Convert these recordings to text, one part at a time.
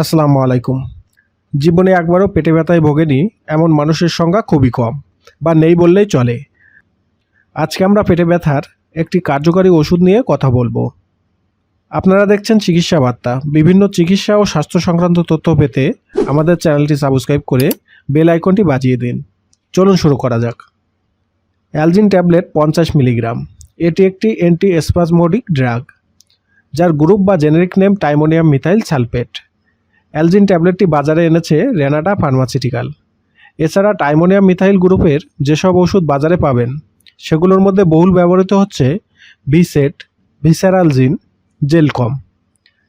আসসালামু আলাইকুম। জীবনে একবারও পেটে ব্যথায় ভোগেনি এমন মানুষের সংখ্যা খুবই কম, বা নেই বললেই চলে। আজকে আমরা পেটে ব্যথার একটি কার্যকারী ওষুধ নিয়ে কথা বলব। আপনারা দেখছেন চিকিৎসা বার্তা। বিভিন্ন চিকিৎসা ও স্বাস্থ্য সংক্রান্ত তথ্য পেতে আমাদের চ্যানেলটি সাবস্ক্রাইব করে বেল আইকনটি বাজিয়ে দিন। চলুন শুরু করা যাক। অ্যালজিন ট্যাবলেট পঞ্চাশ মিলিগ্রাম। এটি একটি অ্যান্টি স্পাজমোডিক ড্রাগ, যার গ্রুপ বা generic name tiemonium methyl sulphate. Algin ট্যাবলেটটি বাজারে এনেছে রেনাটা ফার্মাসিউটিক্যাল। এছাড়া টাইমোনিয়াম মিথাইল গ্রুপের যেসব ওষুধ বাজারে পাবেন, সেগুলোর মধ্যে বহুল ব্যবহৃত হচ্ছে ভিসেট ভিসারালজিন, জেলকম।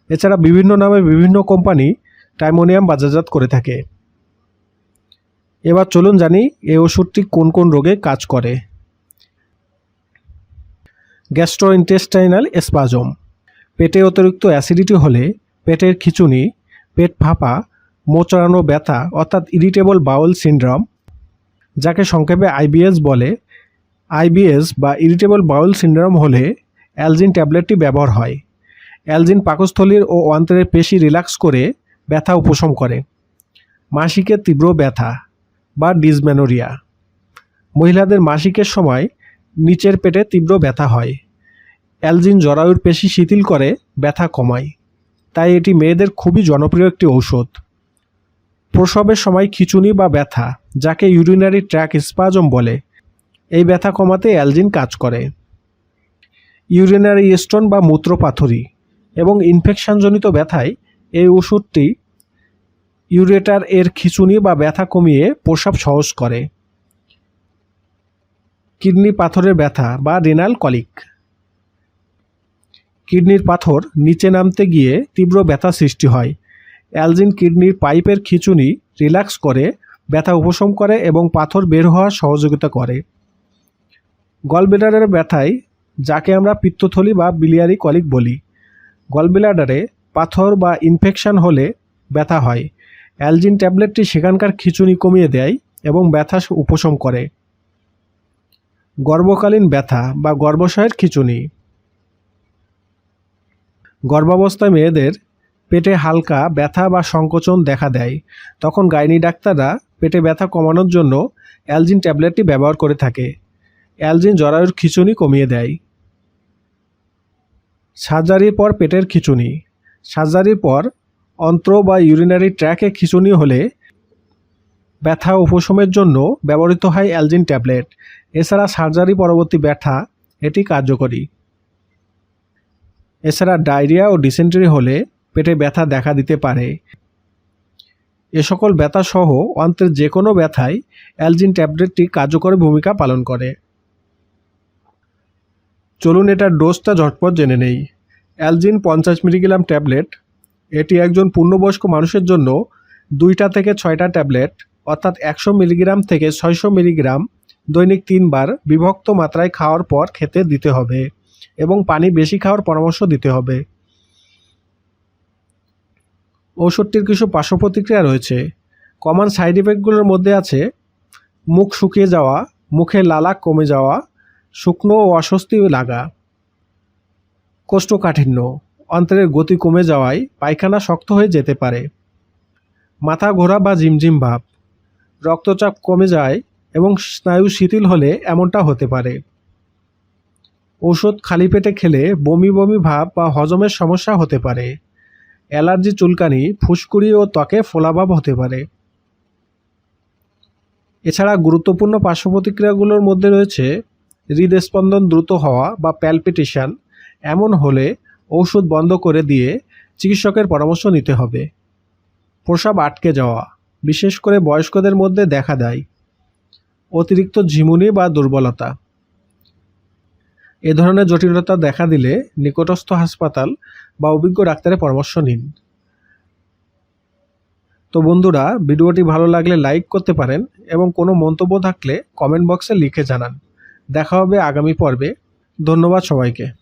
এছাড়া বিভিন্ন নামে বিভিন্ন কোম্পানি টাইমোনিয়াম বাজারজাত করে থাকে। এবার চলুন জানি এই ওষুধটি কোন কোন রোগে কাজ করে। Gastrointestinal spasm. পেটে অতিরিক্ত অ্যাসিডিটি হলে পেটের খিঁচুনি পেট ফাঁপা, মোচড়ানো ব্যথা অর্থাৎ ইরিটেবল বাউল সিনড্রোম যাকে সংক্ষেপে আইবিএস বলে। আইবিএস বা ইরিটেবল বাউল সিনড্রোম হলে অ্যালজিন ট্যাবলেটটি ব্যবহার হয়। অ্যালজিন পাকস্থলীর ও অন্তরের পেশি রিল্যাক্স করে ব্যথা উপশম করে। মাসিকের তীব্র ব্যথা বা ডিসমেনোরিয়া। মহিলাদের মাসিকের সময় নিচের পেটে তীব্র ব্যথা হয়। অ্যালজিন জরায়ুর পেশি শিথিল করে, ব্যথা কমায়। তাই এটি মেয়েদের খুবই জনপ্রিয় একটি ঔষধ। প্রসবের সময় খিচুনি বা ব্যথা, যাকে ইউরিনারি ট্র্যাক স্পাজম বলে, এই ব্যথা কমাতে অ্যালজিন কাজ করে। ইউরিনারি স্টোন বা মূত্রপাথরি এবং ইনফেকশনজনিত ব্যথায় এই ওষুধটি ইউরেটার এর খিচুনি বা ব্যথা কমিয়ে প্রসাব সহজ করে। কিডনি পাথরের ব্যথা বা রেনাল কলিক কিডনির পাথর নিচে নামতে গিয়ে তীব্র ব্যথা সৃষ্টি হয়। অ্যালজিন কিডনির পাইপের খিচুনি রিল্যাক্স করে, ব্যথা উপশম করে এবং পাথর বের হওয়ার সহযোগিতা করে। গলব্লেডারের ব্যথায়, যাকে আমরা পিত্তথলি বা বিলিয়ারি কলিক বলি, গলব্লেডারে পাথর বা ইনফেকশন হলে ব্যথা হয়। অ্যালজিন ট্যাবলেটটি সেখানকার খিচুনি কমিয়ে দেয় এবং ব্যথা উপশম করে। গর্ভকালীন ব্যথা বা গর্ভাশয়ের খিচুনি। গর্ভাবস্থায় মেয়েদের পেটে হালকা ব্যথা বা সংকোচন দেখা দেয়। তখন গাইনি ডাক্তাররা পেটে ব্যথা কমানোর জন্য অ্যালজিন ট্যাবলেটটি ব্যবহার করে থাকে। অ্যালজিন জরায়ুর খিচুনি কমিয়ে দেয়। সার্জারির পর পেটের খিচুনি। সার্জারির পর অন্ত্র বা ইউরিনারি ট্র্যাকে খিচুনি হলে ব্যথা উপশমের জন্য ব্যবহৃত হয় অ্যালজিন ট্যাবলেট। এছাড়া সার্জারি পরবর্তী ব্যথা এটি কার্যকরী। এছাড়া ডায়রিয়া ও ডিসেন্টারি হলে পেটে ব্যথা দেখা দিতে পারে। এ সকল ব্যথা সহ অন্ত্রের যে কোনো ব্যথায় অ্যালজিন ট্যাবলেটটি কার্যকরী ভূমিকা পালন করে। চলুন এটার ডোজটা ঝটপট জেনে নেই। অ্যালজিন পঞ্চাশ মিলিগ্রাম ট্যাবলেট, এটি একজন পূর্ণবয়স্ক মানুষের জন্য দুইটা থেকে ছয়টা ট্যাবলেট, অর্থাৎ একশো মিলিগ্রাম থেকে ছয়শো মিলিগ্রাম দৈনিক তিনবার বিভক্ত মাত্রায় খাওয়ার পর খেতে দিতে হবে। এবং পানি বেশি খাওয়ার পরামর্শ দিতে হবে। ওষুধটির কিছু পার্শ্ব প্রতিক্রিয়া রয়েছে। কমন সাইড ইফেক্টগুলোর মধ্যে আছে মুখ শুকিয়ে যাওয়া, মুখে লালাক কমে যাওয়া, শুকনো ও অস্বস্তি লাগা, কোষ্ঠকাঠিন্য, অন্তরের গতি কমে যাওয়ায় পায়খানা শক্ত হয়ে যেতে পারে, মাথা ঘোরা বা ঝিমঝিম ভাব, রক্তচাপ কমে যায় এবং স্নায়ু শিথিল হলে এমনটা হতে পারে। ওষুধ খালি পেটে খেলে বমি বমি ভাব বা হজমের সমস্যা হতে পারে। অ্যালার্জি চুলকানি, ফুসকুড়ি ও ত্বকে ফোলাভাব হতে পারে। এছাড়া গুরুত্বপূর্ণ পার্শ্ব প্রতিক্রিয়াগুলোর মধ্যে রয়েছে হৃদস্পন্দন দ্রুত হওয়া বা প্যালপিটেশন। এমন হলে ঔষধ বন্ধ করে দিয়ে চিকিৎসকের পরামর্শ নিতে হবে। প্রসাব আটকে যাওয়া, বিশেষ করে বয়স্কদের মধ্যে দেখা দেয়। অতিরিক্ত ঝিমুনি বা দুর্বলতা। এ ধরনের জটিলতা দেখা দিলে নিকটস্থ হাসপাতাল বা অভিজ্ঞ ডাক্তারের পরামর্শ নিন। তো বন্ধুরা, ভিডিওটি ভালো লাগলে লাইক করতে পারেন এবং কোনো মন্তব্য থাকলে কমেন্ট বক্সে লিখে জানান। দেখা হবে আগামী পর্বে। ধন্যবাদ সবাইকে।